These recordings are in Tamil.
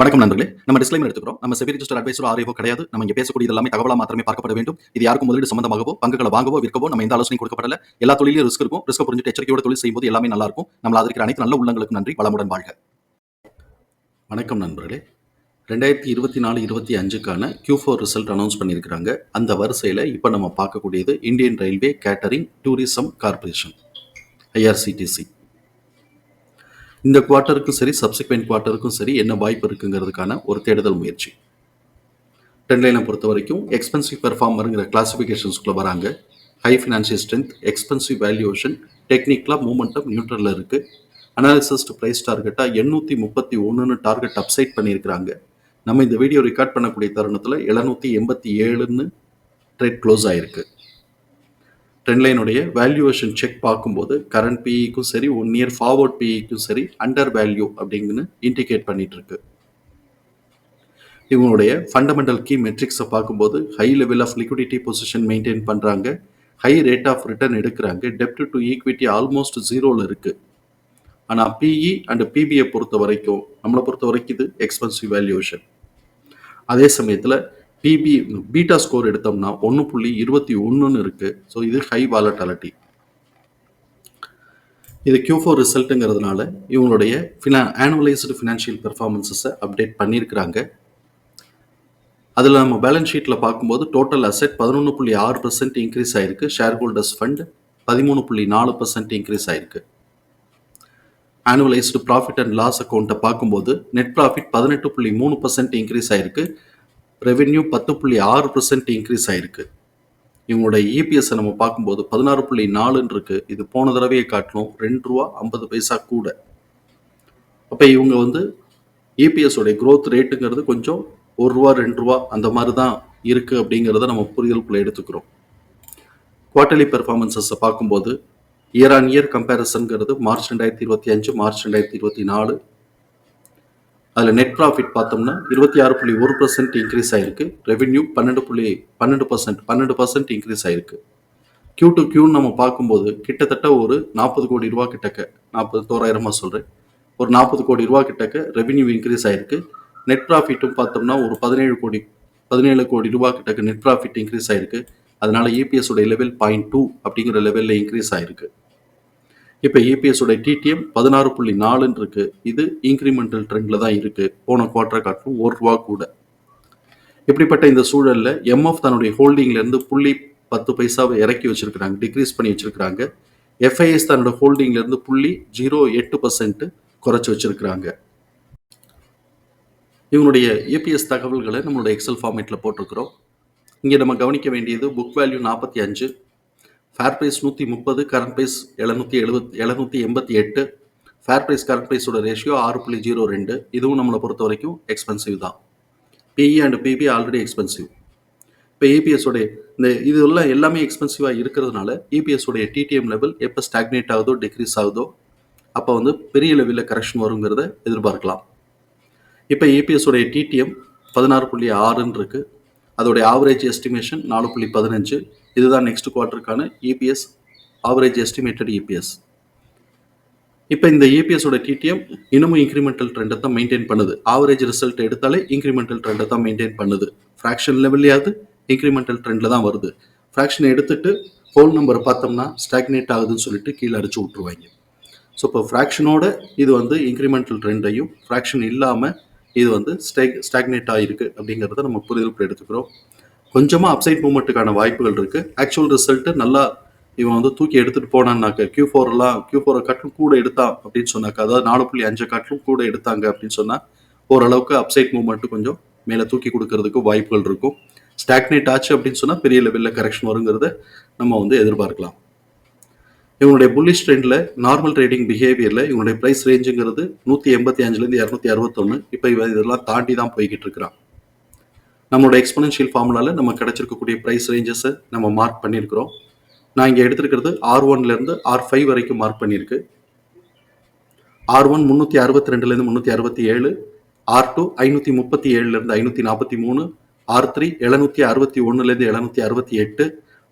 வணக்கம் நண்பர்களே. நம்ம டிஸ்க்ளைமர் எடுத்துக்கிறோம். நம்ம செபி ரிஜிஸ்டர் அட்வைசர் ஆரியோ கிடையாது. நம்ம இங்க பேசக்கூடிய எல்லாமே தகவலா மாத்திரமே பார்க்கப்பட வேண்டும். இது யாருக்கும் முதலீடு சம்பந்தமாகவோ பங்குகளை வாங்கவோ விற்கவோ நம்ம எந்த ஆலோசனை கொடுக்கப்படல. எல்லா தொழிலும் ரிஸ்க் இருக்கும். ரிஸ்க் புரிஞ்சுட்டு எச்சரிக்கையோட தொழில் செய்யும்போது எல்லாமே நல்லா இருக்கும். நம்ம அதற்கு அனைத்து நல்ல உள்ளங்களுக்கு நன்றி. வளமுடன் வாழ்க. வணக்கம் நண்பர்களே. ரெண்டாயிரத்தி இருபத்தி நாலு இருபத்தி அஞ்சுக்கான கியூ ஃபோர் ரிசல்ட் அனௌன்ஸ் பண்ணியிருக்கிறாங்க. அந்த வரிசையில் இப்போ நம்ம பார்க்கக்கூடியது Indian railway catering tourism corporation IRCTC இந்த குவார்ட்டருக்கும் சரி சப்சிக்வெண்ட் குவார்ட்டருக்கும் சரி என்ன வாய்ப்பு இருக்குங்கிறதுக்கான ஒரு தேடுதல் முயற்சி. ட்ரெண்ட்லைனை பொறுத்த வரைக்கும் எக்ஸ்பென்சிவ் பெர்ஃபார்மருங்கிற கிளாஸிஃபிகேஷன்ஸ்குள்ளே வராங்க. High financial strength expensive valuation டெக்னிக்கலாக மூமெண்டம் நியூட்ரலில் இருக்குது அனாலிசிஸ்ட் ப்ரைஸ் டார்கெட்டாக எண்ணூற்றி முப்பத்தி ஒன்றுன்னு டார்கெட் அப்சைட் பண்ணியிருக்கிறாங்க. நம்ம இந்த வீடியோ ரெக்கார்ட் பண்ணக்கூடிய தருணத்தில் எழுநூற்றி எண்பத்தி ஏழுன்னு ட்ரேட் க்ளோஸ் ட்ரெண்ட்லைனுடைய வேல்யூவேஷன் செக் பார்க்கும்போது கரண்ட் பிஇக்கும் சரி ஒன் இயர் ஃபார்வர்ட் பிஇக்கும் சரி அண்டர் வேல்யூ அப்படிங்கன்னு இண்டிகேட் பண்ணிட்டு இருக்கு இவங்களுடைய ஃபண்டமெண்டல் கீ மெட்ரிக்ஸை பார்க்கும்போது high level of liquidity position maintain பண்ணுறாங்க ஹை ரேட் ஆஃப் ரிட்டர்ன் எடுக்கிறாங்க. டெப்ட் டு ஈக்விட்டி ஆல்மோஸ்ட் ஜீரோவில் இருக்குது ஆனால் பிஇ அண்ட் பிபிஐ பொறுத்த வரைக்கும் நம்மளை பொறுத்த வரைக்கும் இது எக்ஸ்பென்சிவ் வேல்யூவேஷன் அதே சமயத்தில் பிபி பீட்டா ஸ்கோர் எடுத்தோம்னா ஒன்று புள்ளி இருபத்தி ஒன்றுன்னு இருக்குது ஸோ இது ஹை வாலட்டாலிட்டி இது கியூ ஃபோர் ரிசல்ட்டுங்கிறதுனால இவங்களுடைய ஃபினா ஆனுவலைஸ்டு ஃபினான்ஷியல் பெர்ஃபார்மன்ஸஸை அப்டேட் பண்ணியிருக்கிறாங்க. அதில் நம்ம பேலன்ஸ் ஷீட்டில் பார்க்கும்போது டோட்டல் அசெட் பதினொன்று புள்ளி ஆறு பர்சன்ட் இன்க்ரீஸ் ஆயிருக்கு. ஷேர் ஹோல்டர்ஸ் ஃபண்ட் பதிமூணு புள்ளி நாலு பர்சன்ட் இன்க்ரீஸ் ஆயிருக்கு. ஆனுவலைஸ்டு ப்ராஃபிட் அண்ட் லாஸ் அக்கௌண்ட்டை பார்க்கும்போது நெட் ப்ராஃபிட் பதினெட்டு புள்ளி மூணு பர்சன்ட் இன்க்ரீஸ் ஆயிருக்கு. ரெவென்யூ பத்து புள்ளி ஆறு பர்சன்ட் இன்க்ரீஸ் ஆயிருக்கு. இவங்களோட இபிஎஸ்ஸை நம்ம பார்க்கும்போது பதினாறு புள்ளி நாலுன்னு இருக்கு இது போன தடவையை காட்டிலும் ரெண்டு ரூபா ஐம்பது பைசா கூட. அப்போ இவங்க வந்து இபிஎஸ் க்ரோத் ரேட்டுங்கிறது கொஞ்சம் ஒரு ரூபா ரெண்டு ரூபா அந்த மாதிரி தான் இருக்குது அப்படிங்கிறத நம்ம புரிதலுக்குள்ளே எடுத்துக்கிறோம். குவார்டர்லி பெர்ஃபார்மன்சஸை பார்க்கும்போது இயர் ஆன் இயர் கம்பேரிசன்ங்கிறது மார்ச் ரெண்டாயிரத்தி இருபத்தி அஞ்சு மார்ச் ரெண்டாயிரத்தி இருபத்தி நாலு அதில் நெட் ப்ராஃபிட் பார்த்தோம்னா இருபத்தி ஆறு புள்ளி ஒரு பர்சன்ட் இன்க்ரீஸ் ஆயிருக்கு. ரெவென்யூ பன்னெண்டு புள்ளி பன்னெண்டு பர்சன்ட் பன்னெண்டு பர்சன்ட் இன்க்ரீஸ் ஆயிருக்கு. கியூ டு கியூன்னு நம்ம பார்க்கும்போது கிட்டத்தட்ட ஒரு நாற்பது கோடி ரூபா கிட்டக்க நாற்பது தோராயிரமாக சொல்கிறேன் ஒரு நாற்பது கோடி ரூபா கிட்டக்க ரெவென்யூ இன்க்ரீஸ் ஆயிருக்கு. நெட் ப்ராஃபிட்டும் பார்த்தோம்னா ஒரு பதினேழு கோடி பதினேழு கோடி ரூபா கிட்டக்க நெட் ப்ராஃபிட் இன்க்ரீஸ் ஆயிருக்கு. அதனால இபிஎஸ் உடைய லெவல் பாயிண்ட் டூ அப்படிங்கிற லெவலில் இன்க்ரீஸ் ஆயிருக்கு. இப்போ இபிஎஸ் டிடிஎம் பதினாறு புள்ளி நாலுன்னு இருக்கு இது இன்க்ரிமெண்டல் ட்ரெண்டில் தான் இருக்கு. போன குவார்டரை காட்டும் ஒரு ரூபா கூட. இப்படிப்பட்ட இந்த சூழலில் எம்எஃப் தன்னுடைய ஹோல்டிங்லேருந்து புள்ளி பத்து பைசாவை இறக்கி வச்சிருக்கிறாங்க. டிக்ரீஸ் பண்ணி வச்சிருக்கிறாங்க. எஃப்ஐஎஸ் தன்னோட ஹோல்டிங்லேருந்து புள்ளி ஜீரோ எட்டு பர்சன்ட் குறைச்சி வச்சிருக்கிறாங்க. இவங்களுடைய ஏபிஎஸ் தகவல்களை நம்மளோட எக்ஸல் ஃபார்மேட்டில் போட்டிருக்கிறோம். இங்கே நம்ம கவனிக்க வேண்டியது புக் வேல்யூ நாற்பத்தி அஞ்சு ஃபேர் ப்ரைஸ் நூற்றி முப்பது கரண்ட் ப்ரைஸ் எழுநூற்றி எழுபத் எழுநூற்றி எண்பத்தி எட்டு. ஃபேர் ப்ரைஸ் கரண்ட் ப்ரைஸோட ரேஷியோ ஆறு புள்ளி ஜீரோ ரெண்டு. இதுவும் நம்மளை பொறுத்த வரைக்கும் எக்ஸ்பென்சிவ் தான். PE and PB already expensive இப்போ EPS இந்த இது எல்லாம் எல்லாமே எக்ஸ்பென்சிவாக இருக்கிறதுனால EPS டிடிஎம் லெவல் எப்போ ஸ்டாக்னேட் ஆகுதோ டிக்ரீஸ் ஆகுதோ அப்போ வந்து பெரிய லெவலில் கரெக்ஷன் வருங்கிறத எதிர்பார்க்கலாம். இப்போ EPS டிடிஎம் பதினாறு புள்ளி ஆறுன்னு இருக்குது அதோடைய ஆவரேஜ் எஸ்டிமேஷன் நாலு புள்ளி பதினஞ்சு. இதுதான் நெக்ஸ்ட் குவார்ட்டருக்கான இபிஎஸ் ஆவரேஜ் எஸ்டிமேட்டட் இபிஎஸ் இப்போ இந்த EPS டிடிஎம் இன்னமும் இன்க்ரிமெண்டல் ட்ரெண்டை தான் மெயின்டைன் பண்ணுது. ஆவரேஜ் ரிசல்ட் எடுத்தாலே இன்க்ரிமெண்டல் ட்ரெண்டை தான் மெயின்டைன் பண்ணுது. ஃப்ராக்ஷன் லெவல்லையாவது இன்க்ரிமெண்டல் ட்ரெண்டில் தான் வருது. ஃப்ராக்ஷன் எடுத்துட்டு ஹோல் நம்பர் பார்த்தோம்னா ஸ்டாக்னேட் ஆகுதுன்னு சொல்லிட்டு கீழே அடிச்சு விட்ருவாங்க ஸோ இப்போ ஃப்ராக்ஷனோட இது வந்து இன்க்ரிமெண்டல் ட்ரெண்டையும் ஃப்ராக்ஷன் இல்லாமல் இது வந்து ஸ்டேக் ஸ்டாக்னேட் ஆகிருக்கு அப்படிங்கிறத நம்ம புரிதல் எடுத்துக்கிறோம். கொஞ்சமாக அப்சைட் மூமெண்ட்டுக்கான வாய்ப்புகள் இருக்குது ஆக்சுவல் ரிசல்ட்டு நல்லா இவன் வந்து தூக்கி எடுத்துகிட்டு போனான்னாக்க கியூ ஃபோர்லாம் கியூ ஃபோரை காட்டிலும் கூட எடுத்தான் அப்படின்னு சொன்னாக்க அதாவது நாலு புள்ளி அஞ்சு காட்டிலும் கூட எடுத்தாங்க அப்படின்னு சொன்னால் ஓரளவுக்கு அப்சைட் மூமெண்ட்டு கொஞ்சம் மேலே தூக்கி கொடுக்கறதுக்கு வாய்ப்புகள் இருக்கும். ஸ்டாக்னேட் ஆச்சு அப்படின்னு சொன்னால் பெரிய லெவலில் கரெக்ஷன் வருங்கிறத நம்ம வந்து எதிர்பார்க்கலாம். இவங்களுடைய புல்லிஷ் ட்ரெண்டில் நார்மல் ட்ரேடிங் பிஹேவியரில் இவனுடைய ப்ரைஸ் ரேஞ்சுங்கிறது நூற்றி எண்பத்தி அஞ்சுலேருந்து இரநூத்தி அறுபத்தொன்று இப்போ இவன் இதெல்லாம் தாண்டி தான் போய்கிட்டு இருக்கிறான். நம்மளோட எக்ஸ்பனன்ஷியல் ஃபார்முலாவில் நம்ம கிடைச்சிருக்கக்கூடிய ப்ரைஸ் ரேஞ்சஸை நம்ம மார்க் பண்ணியிருக்கிறோம். நான் இங்கே எடுத்திருக்கிறது ஆர் ஒன்லேருந்து ஆர் ஃபைவ் வரைக்கும் மார்க் பண்ணியிருக்கு. ஆர் ஒன் முந்நூற்றி அறுபத்தி ரெண்டுலேருந்து முந்நூற்றி அறுபத்தி ஏழு ஆர் டூ ஐநூற்றி முப்பத்தி ஏழுலேருந்து ஐநூற்றி நாற்பத்தி மூணு ஆர் த்ரீ எழுநூற்றி அறுபத்தி ஒன்றுலேருந்து எழுநூற்றி அறுபத்தி எட்டு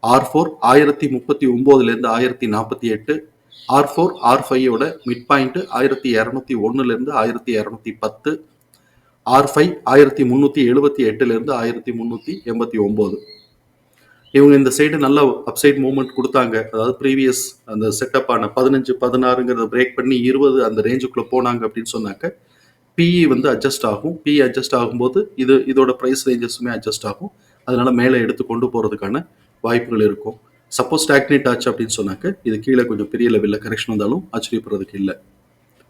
ஆர் ஃபோர் ஆயிரத்தி முப்பத்தி ஒம்போதுலேருந்து ஆயிரத்தி நாற்பத்தி எட்டு ஆர் ஃபோர் ஆர் ஃபைவோட மிட் பாயிண்ட்டு ஆயிரத்தி இரநூத்தி ஒன்றுலேருந்து ஆயிரத்தி இரநூத்தி பத்து ஆர் ஃபைவ் ஆயிரத்தி முந்நூற்றி எழுபத்தி எட்டுலேருந்து ஆயிரத்தி முந்நூற்றி எண்பத்தி ஒம்பது. இவங்க இந்த சைடு நல்ல அப்சைட் மூவ்மெண்ட் கொடுத்தாங்க. அதாவது ப்ரீவியஸ் அந்த செட்டப் ஆன பதினஞ்சு பதினாறுங்கிறத பிரேக் பண்ணி இருபது அந்த ரேஞ்சுக்குள்ளே போனாங்க அப்படின்னு சொன்னாக்க பிஇ வந்து அட்ஜஸ்ட் ஆகும். பிஇ அட்ஜஸ்ட் ஆகும்போது இது இதோட ப்ரைஸ் ரேஞ்சஸுமே அட்ஜஸ்ட் ஆகும். அதனால் மேலே எடுத்து கொண்டு போகிறதுக்கான வாய்ப்புகள் இருக்கும். சப்போஸ் ஸ்டாக்னேட் ஆச்சு அப்படின்னு சொன்னாக்க இது கீழே கொஞ்சம் பெரிய லெவலில் கரெக்ஷன் வந்தாலும் ஆச்சரியப்படுறதுக்கு இல்லை.